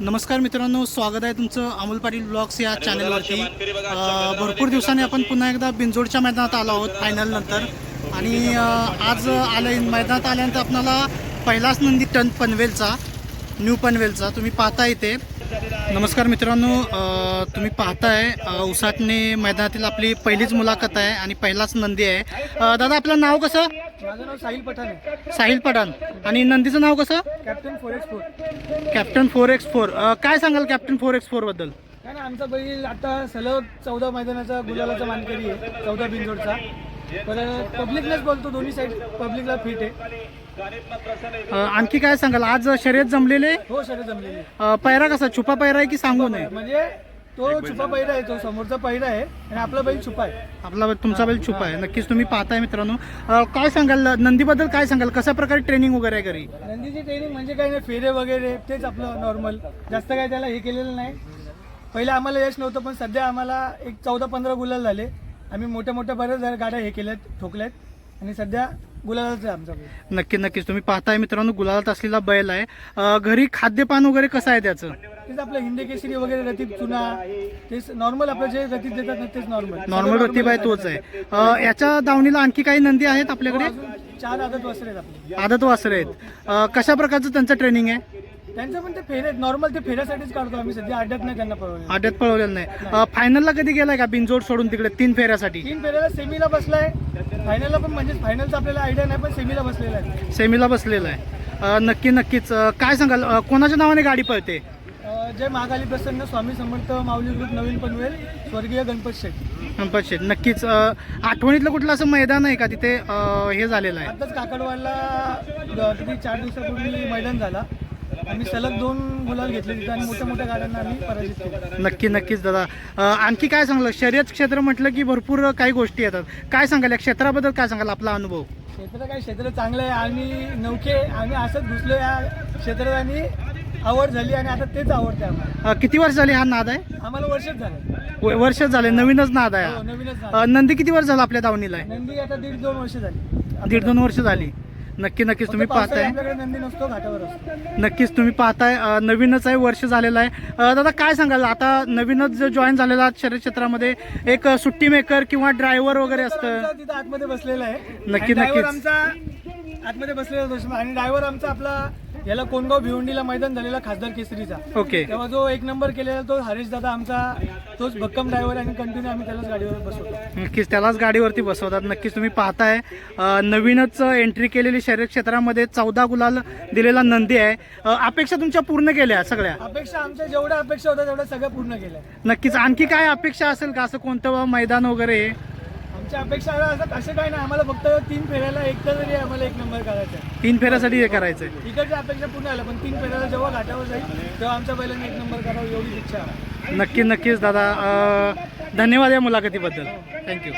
नमस्कार मित्रांनो स्वागत आहे तुमचं अमोल पाटील ब्लॉग्स या चॅनलवरती. भरपूर दिवसांनी आपण पुन्हा एकदा बिंजोडच्या मैदानात आलो आहोत फायनल नंतर. आणि आज आले मैदानात आल्यानंतर आपल्याला पहिलाच नंदी टन पनवेलचा. न्यू पनवेलचा. तुम्ही पाहता इथे. नमस्कार मित्रांनो तुम्ही पाहताय उसाटणे मैदानातील आपली पहिलीच मुलाखत आहे आणि पहिलाच नंदी आहे. दादा आपलं नाव कसं? माझं नाव साहिल पठाण आहे. साहिल पठाण. आणि नंदीचं नाव कसं? Captain four X four captain four X four काय सांगाल कॅप्टन फोर एक्स फोरबद्दल काय ना आमचा बैल आता सलग चौदा मैदानाचा गुलालाचा मानकरी आहे चौदा बिंजोडचा पण पब्लिकलाच बोलतो दोन्ही साईड पब्लिकला फिट आहे. आणखी काय सांगाल? आज शर्यत जमलेले? हो सर जमलेली पैरा कसा? छुपा पैरा आहे की सांगू नये? म्हणजे तो छुपा पहिरा आहे तो समोरचा पहिरा आहे आणि आपला बैल छुपा आहे. आपला तुमचा बैल छुपा आहे. नक्कीच तुम्ही पाहताय मित्रांनो. काय सांगाल? नंदीबद्दल काय सांगाल? कशा प्रकारे ट्रेनिंग वगैरे आहे घरी? नंदीची ट्रेनिंग म्हणजे काय नाही फेरे वगैरे तेच आपलं नॉर्मल जास्त काय त्याला हे केलेलं नाही. पहिले आम्हाला यश नव्हतं पण सध्या आम्हाला एक चौदा पंधरा गुलाल झाले. आम्ही मोठ्या मोठ्या बऱ्याच गाड्या हे केल्यात ठोकल्यात. आणि सध्या गुलालाच आहे आमचा बैल. नक्की नक्कीच. तुम्ही पाहताय मित्रांनो गुलालात असलेला बैल आहे. अ, घरी खाद्यपान वगैरे कसं आहे त्याचं? तेच आपलं हिंदी केसरी वगैरे रतीब चुना तेच नॉर्मल आपलं जे रतीब देतात ना तेच नॉर्मल नॉर्मल रतीब आहे तोच आहे. अ, याच्या दावणीला आणखी काही नंदी आहेत आपल्याकडे? चार आदत वस्त्र आहेत आपले. आदत वासरे आहेत. अ, कशा प्रकारचं त्यांचं ट्रेनिंग आहे? त्यांचं पण ते फेरे नॉर्मल ते फेऱ्यासाठीच काढतो आम्ही सध्या. अड्ड्यात नाही त्यांना पळवले आड्यात पळवलेलं नाही. फायनलला कधी गेलाय का बिनजोड सोडून तिकडे तीन फेऱ्यासाठी? तीन फेऱ्याला सेमीला बसलाय. फायनलला पण म्हणजे फायनलचा आपल्याला आयडिया नाही पण सेमीला बसलेला आहे. सेमीला बसलेला आहे. नक्की नक्कीच. काय सांगाल? कोणाच्या नावाने गाडी पळते? जय महाकाली प्रसन्न स्वामी समर्थ माऊली ग्रुप नवीन पनवेल स्वर्गीय गणपत शेठ. गणपत शेठ. नक्कीच. आठवणीतलं कुठलं असं मैदान आहे का तिथे? हे झालेलं आहे. आताच काकडवाडला किती चार दिवसापूर्वी मैदान झाला. आम्ही सलग दोन गुलाल घेतले तिथे आणि मोठ्या मोठ्या गाड्यांना आम्ही पराजित केलं. नक्की नक्कीच दादा. अ, आणखी काय सांगलं? शर्यत क्षेत्र म्हटलं की भरपूर काही गोष्टी येतात. काय सांगाल? या क्षेत्राबद्दल काय सांगाल? आपला अनुभव. क्षेत्र काय? क्षेत्र चांगलं आहे आणि नौके आम्ही असंच घुसलो या क्षेत्रात आणि आवड झाली आणि आता तेच आवडते आम्हाला. अ, किती वर्ष झाले हा नाद आहे? आम्हाला वर्षच झालं. व- वर्ष झाले. नवीनच नाद आहे हो, हा. अ, नंदी किती वर्ष झालं आपल्या दावणीला आहे? नंदी आता दीड दोन वर्ष झाली. दीड दोन वर्ष झाली. नक्की नक्कीच तुम्ही पाहताय. नक्कीच तुम्ही पाहताय. नवीनच आहे वर्ष झालेलं आहे. दादा काय सांगाल? आता नवीनच जो जॉईन झालेला आहे शर्यत क्षेत्रामध्ये एक सुट्टी मेकर किंवा ड्रायव्हर वगैरे असतं. तिथं आतमध्ये बसलेला आहे. नक्की, नक्कीच. आमचा आतमध्ये बसलेला. आणि ड्रायव्हर आमचा आपला याला कोणगाव भिवंडीला मैदान झालेला खासदार केसरीचा. ओके. तेव्हा जो एक नंबर केलेला तो हरीश दादा आमचा तोच भक्कम ड्रायव्हर आणि कंटिन्यू आम्ही त्यालाच गाडीवर बसवतो. नक्कीच त्यालाच गाडीवरती बसवतात. नक्कीच तुम्ही पाहताय. अ, नवीनच एंट्री केलेली शर्यत क्षेत्रामध्ये चौदा गुलाल दिलेला नंदी आहे. अ, अपेक्षा तुमच्या पूर्ण केल्या सगळ्या? अपेक्षा आमच्या जेवढ्या अपेक्षा होत्या तेवढ्या सगळ्या पूर्ण केल्या. नक्कीच. आणखी काय अपेक्षा असेल का असं कोणतं मैदान वगैरे आमच्या अपेक्षा असं असं काय नाही? आम्हाला फक्त तीन फेऱ्याला एकदा तरी आम्हाला एक नंबर करायचा आहे. तीन फेऱ्यासाठी हे करायचंय. इकडच्या अपेक्षा पूर्ण झाल्या पण तीन फेऱ्याला जेव्हा घाटावर जाईल तेव्हा आमच्या बैलांनी एक नंबर करावा एवढी इच्छा आहे. नक्की नक्कीच दादा. अ, धन्यवाद या मुलाखतीबद्दल. थँक्यू